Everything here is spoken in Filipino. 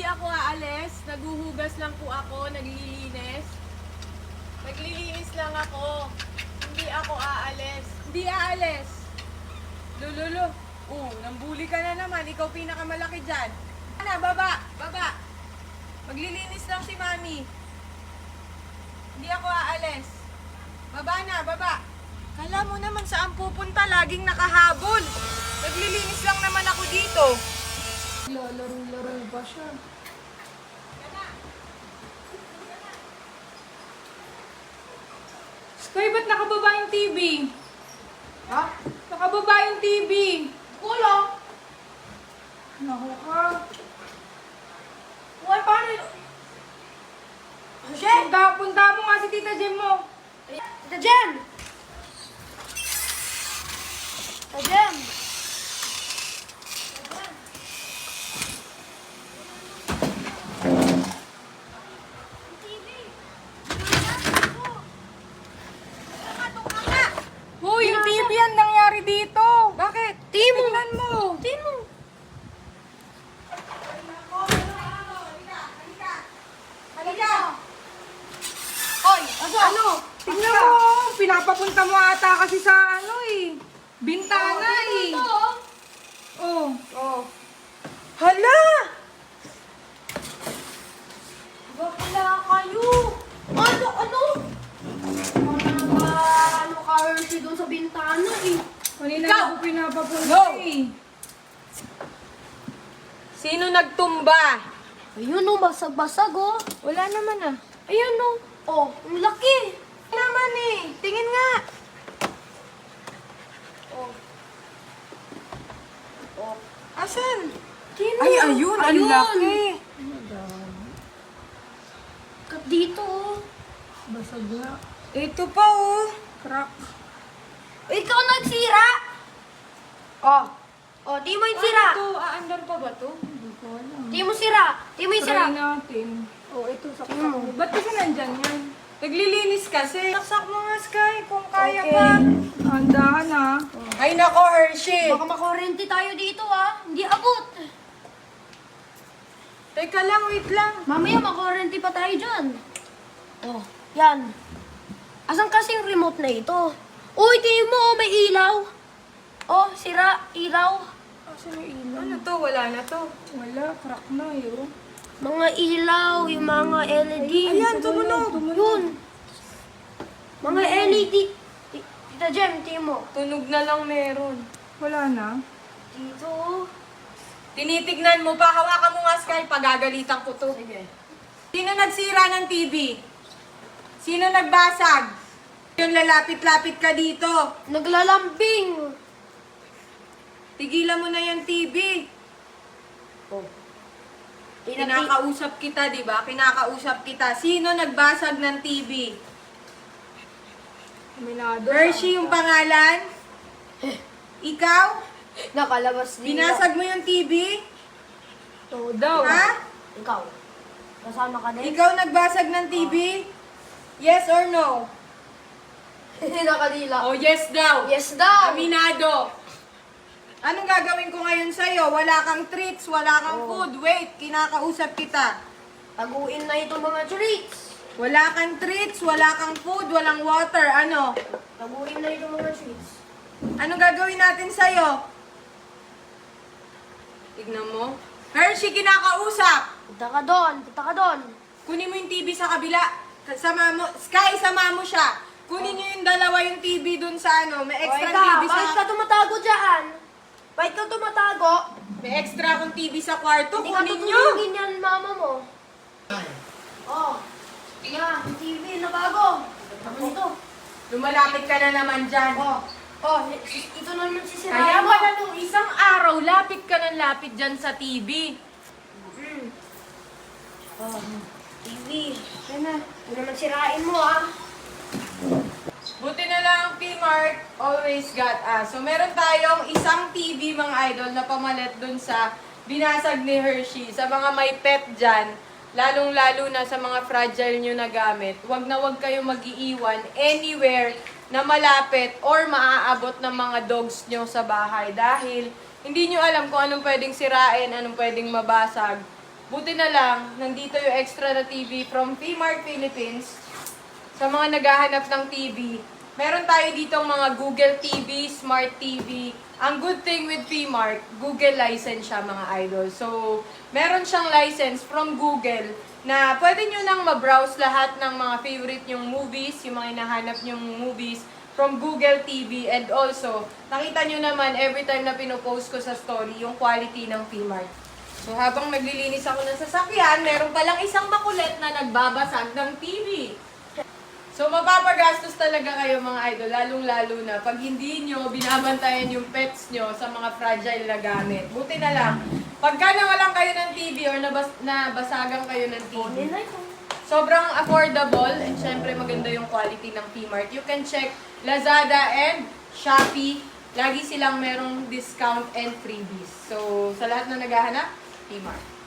Hindi ako aalis. Naguhugas lang po ako. Naglilinis. Naglilinis lang ako. Hindi ako aalis. Hindi aalis. Lululo. Oo, nambuli ka na naman. Ikaw pinakamalaki dyan. Ana, baba. Baba. Maglilinis lang si mami. Hindi ako aalis. Baba na, baba. Kala mo naman saan pupunta, laging nakahabol. Naglilinis lang naman ako dito. Lalaro-laro ba siya? Sky, ba't nakababa yung TV? Ha? Nakababa yung TV. Wala. Naku ka. Why, paano? Punta, punta mo nga si Tita Jem mo. Tita Jem! Tita Jem! Hoy, yung TV yan nangyari dito. Bakit? Timo. Tingnan mo. Tino! Halika. Hoy, ano? Tingnan mo. Pinapapunta mo ata kasi sa ano eh. Bintana eh. Oh. Oh. Hala! Bakla kayo! Ano, ano? Ano ano ka, Hershey, doon sa bintana eh? Kanina Ikaw! ako pinapapunta Go! eh. Sino nagtumba? Ayun oh, basag-basag oh. Wala naman ah. Ayun oh. Oh, ang laki. naman eh. Tingin nga. Oh. Oh. Asan? Tino. Ay, ayun. Ang Ayun. laki. Dito oh. Basag nga. Ito pa oh. Crack. Ikaw nagsira. Oh. Oh, di mo yung sira. Ano to? Aandar pa ba to? Hindi ko alam. Di mo sira. Di mo yung sira. Try natin. Oh, ito saksak Mm. mo. Ba't kasi nandyan yan? Naglilinis kasi. Saksak mo nga, Sky, kung kaya Okay. pa. Andahan ha. Ay nako, Hershey. Baka makurente tayo dito ah. Hindi abot. Teka lang, wait lang. Mamaya makurente pa tayo dyan. Oh, yan. Asan kasi yung remote na ito? Uy, tingin mo, oh, may ilaw. Oh, sira, ilaw. Asan yung ilaw? Ano to? Wala na to. Wala, crack na yun. Mga ilaw, yung mga LED. Ayan, tumunog. Yun. Mga LED. Ti- Tita Jem, tingin mo. Tunog na lang meron. Wala na. Dito. oh. Tinitignan mo pa. Hawakan Sky. Pagagalitan ko to. Sige. Sino nagsira ng TV? Sino nagbasag? Yung lalapit-lapit ka dito. Naglalambing. Tigilan mo na yung TV. Oh. Kinakausap kita, di ba? Kinakausap kita. Sino nagbasag ng TV? Hershey yung pangalan? Ikaw? Nakalabas din. Binasag mo yung TV? Oo daw. Ha? Ikaw. Kasama ka din? Ikaw nagbasag ng TV? Yes or no? Nakadila. Oh, yes daw. Yes daw. Aminado. Anong gagawin ko ngayon sa'yo? Wala kang treats, wala kang Oh. food. Wait, kinakausap kita. Taguin na itong mga treats. Wala kang treats, wala kang food, walang water. Ano? Taguin na itong mga treats. Anong gagawin natin sa'yo? Tignan mo. Hershey, kinakausap. Punta ka doon. Punta ka doon. Kunin mo yung TV sa kabila. Sama mo. Sky, sama mo siya. Kunin niyo yung dalawa yung TV dun sa ano. May extra ikaw, TV bakit sa... ka tumatago dyan? Bakit ka tumatago? May extra akong TV sa kwarto. Hindi ka Kunin niyo. tutulungin yan, mama mo. Oh. Yan, yung TV na bago. Ano ito? Lumalapit ka na naman dyan. Oh. Oh, ito na naman si Kaya Siraya mo na nung isang araw, lapit ka ng lapit dyan sa TV. Mm. Oh, TV. Yan na. Ito naman sirain mo, ah. Buti na lang, P-Mart always got us. So, meron tayong isang TV, mga idol, na pamalit dun sa binasag ni Hershey. Sa mga may pet dyan, lalong-lalo na sa mga fragile nyo na gamit, wag na wag kayo mag-iiwan anywhere na malapit or maaabot ng mga dogs nyo sa bahay. Dahil hindi nyo alam kung anong pwedeng sirain, anong pwedeng mabasag. Buti na lang, nandito yung extra na TV from PMart Philippines. Sa mga naghahanap ng TV, meron tayo ditong mga Google TV, Smart TV. Ang good thing with PMart, Google license siya mga idol. So, meron siyang license from Google na pwede nyo nang ma-browse lahat ng mga favorite yung movies, yung mga hinahanap yung movies from Google TV and also, nakita nyo naman every time na pinopost ko sa story yung quality ng PMart. So habang naglilinis ako ng sasakyan, meron palang isang makulit na nagbabasag ng TV. So mapapagastos talaga kayo mga idol, lalong-lalo na pag hindi nyo binabantayan yung pets nyo sa mga fragile na gamit. Buti na lang, pagka nawalan kayo ng TV or nabas nabasagan kayo ng TV, sobrang affordable and syempre maganda yung quality ng P-Mart. You can check Lazada and Shopee. Lagi silang merong discount and freebies. So, sa lahat na naghahanap, P-Mart.